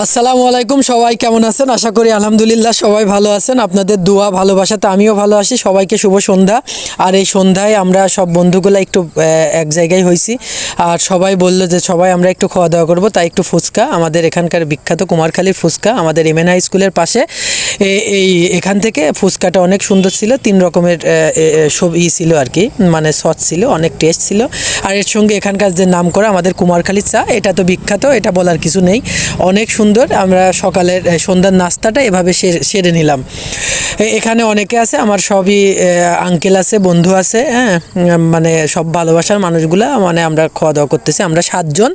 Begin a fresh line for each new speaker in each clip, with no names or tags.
আসসালামু আলাইকুম, সবাই কেমন আছেন? আশা করি আলহামদুলিল্লাহ সবাই ভালো আছেন। আপনাদের দোয়া, ভালোবাসাতে আমিও ভালো আছি। সবাইকে শুভ সন্ধ্যা। আর এই সন্ধ্যায় আমরা সব বন্ধুগুলো একটু এক জায়গায় হয়েছি আর সবাই বলল যে সবাই আমরা একটু খাওয়া দাওয়া করব, তাই একটু ফুচকা। আমাদের এখানকার বিখ্যাত কুমারখালীর ফুচকা আমাদের এমএন হাই স্কুলের পাশে। এই এখান থেকে ফুচকাটা অনেক সুন্দর ছিল, তিন রকমের সব ই ছিল আর কি মানে সস ছিল, অনেক টেস্ট ছিল। আর এর সঙ্গে এখানকার যে নাম করা আমাদের কুমারখালীর চা, এটা তো বিখ্যাত, এটা বলার কিছু নেই। অনেক সুন্দর, আমরা সকালের সন্ধ্যার নাস্তাটা এভাবে সেরে নিলাম। এখানে অনেকে আছে, আমার সবই আঙ্কেল আছে, বন্ধু আছে হ্যাঁ মানে সব ভালোবাসার মানুষগুলা মানে আমরা খাওয়া দাওয়া করতেছি, আমরা সাতজন।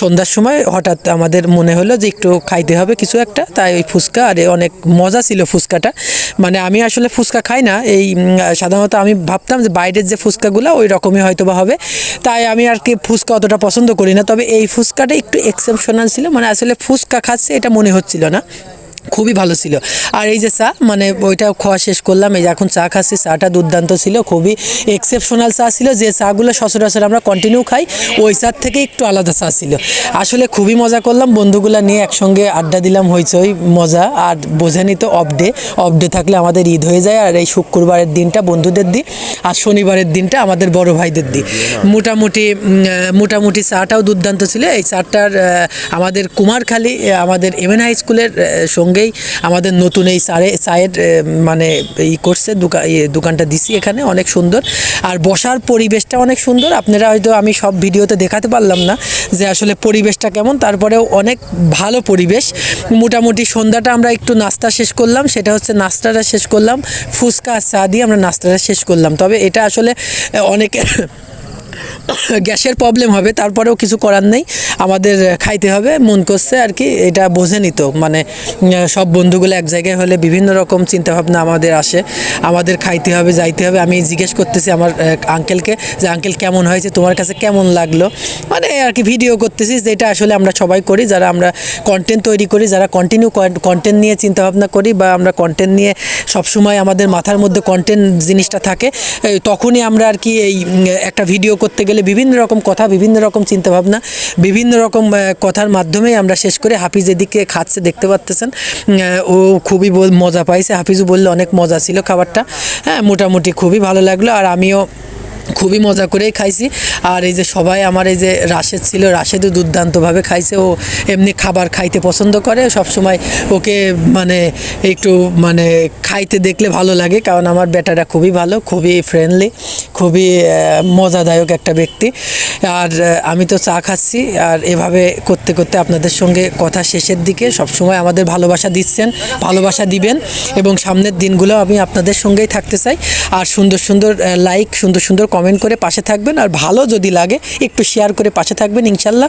সন্ধ্যার সময় হঠাৎ আমাদের মনে হলো যে একটু খাইতে হবে কিছু একটা, তাই ওই ফুচকা, আর অনেক মজা ছিল ফুচকাটা। মানে আমি আসলে ফুচকা খাই না, এই সাধারণত আমি ভাবতাম যে বাইরের যে ফুচকাগুলো ওই রকমই হয়তো বা হবে, তাই আমি আর কি ফুচকা অতটা পছন্দ করি না। তবে এই ফুচকাটা একটু এক্সেপশনাল ছিল মানে আসলে ফুচকা খাচ্ছে এটা মনে হচ্ছিল না। খুবই ভালো ছিল। আর এই যে চা মানে ওইটা খাওয়া শেষ করলাম এই যে এখন চা খাচ্ছি চাটা দুর্দান্ত ছিল খুবই এক্সেপশনাল চা ছিল যে চাগুলো সচরাচর আমরা কন্টিনিউ খাই ওই চার থেকে একটু আলাদা চা ছিল। আসলে খুবই মজা করলাম বন্ধুগুলা নিয়ে একসঙ্গে আড্ডা দিলাম হইচই মজা আর বোঝেনি তো অফ ডে অফ ডে থাকলে আমাদের ঈদ হয়ে যায় আর এই শুক্রবারের দিনটা বন্ধুদের দিই আর শনিবারের দিনটা আমাদের বড় ভাইদের দিই। মোটামুটি মোটামুটি চাটাও দুর্দান্ত ছিল এই চারটার আমাদের কুমারখালী আমাদের এমএন হাই স্কুলের আহ, সঙ্গেই আমাদের নতুন এই চারে চায়ের মানে ই করছে দোকান দোকানটা দিছি এখানে, অনেক সুন্দর। আর বসার পরিবেশটা অনেক সুন্দর। আপনারা হয়তো আমি সব ভিডিওতে দেখাতে পারলাম না যে আসলে পরিবেশটা কেমন। তারপরেও অনেক ভালো পরিবেশ। মোটামুটি সন্ধ্যাটা আমরা একটু নাস্তা শেষ করলাম। সেটা হচ্ছে নাস্তাটা শেষ করলাম। ফুচকা চা দিয়ে আমরা নাস্তাটা শেষ করলাম। তবে এটা আসলে অনেক গ্যাসের প্রবলেম হবে, তারপরেও কিছু করার নেই। আমাদের খাইতে হবে, মন করছে আর কি, এটা বোঝেনি তো মানে সব বন্ধুগুলো এক জায়গায় হলে বিভিন্ন রকম চিন্তাভাবনা আমাদের আসে। আমাদের খাইতে হবে, যাইতে হবে। আমি জিজ্ঞেস করতেছি আমার আঙ্কেলকে যে আঙ্কেল কেমন হয়েছে? তোমার কাছে কেমন লাগল? মানে আর কি ভিডিও করতেছি, যেটা আসলে আমরা সবাই করি, যারা আমরা কন্টেন্ট তৈরি করি, যারা কন্টিনিউ কন্টেন্ট নিয়ে চিন্তাভাবনা করি বা আমরা কন্টেন্ট নিয়ে সবসময় আমাদের মাথার মধ্যে কন্টেন্ট জিনিসটা থাকে তখনই আমরা আর কি এই একটা ভিডিও করতে গেলে বিভিন্ন রকম কথা, বিভিন্ন রকম চিন্তাভাবনা, বিভিন্ন রকম কথার মাধ্যমে আমরা শেষ করে হাফিজ এদিকে খাচ্ছে, দেখতে পাচ্তেছেন ও খুবই মজা পাইছে। হাফিজও বললে, অনেক মজা ছিল খাবারটা। হ্যাঁ মোটামুটি খুবই ভালো লাগল। আর আমিও খুবই মজা করেই খাইছি। আর এই যে সবাই আমার এই যে রাশেদ ছিল, রাশেদও দুর্দান্তভাবে খাইছে। ও এমনি খাবার খাইতে পছন্দ করে সব সময় ওকে মানে একটু মানে খাইতে দেখলে ভালো লাগে, কারণ আমার বেটাটা খুবই ভালো, খুবই ফ্রেন্ডলি খুবই মজাদায়ক একটা ব্যক্তি। আর আমি তো চা খাচ্ছি, আর এভাবে করতে করতে আপনাদের সঙ্গে কথা শেষের দিকে সবসময় আমাদের ভালোবাসা দিচ্ছেন, ভালোবাসা দিবেন, এবং সামনের দিনগুলো আমি আপনাদের সঙ্গেই থাকতে চাই। আর সুন্দর সুন্দর লাইক সুন্দর সুন্দর কমেন্ট করে পাশে থাকবেন আর ভালো যদি লাগে একটু শেয়ার করে পাশে থাকবেন ইনশাল্লাহ।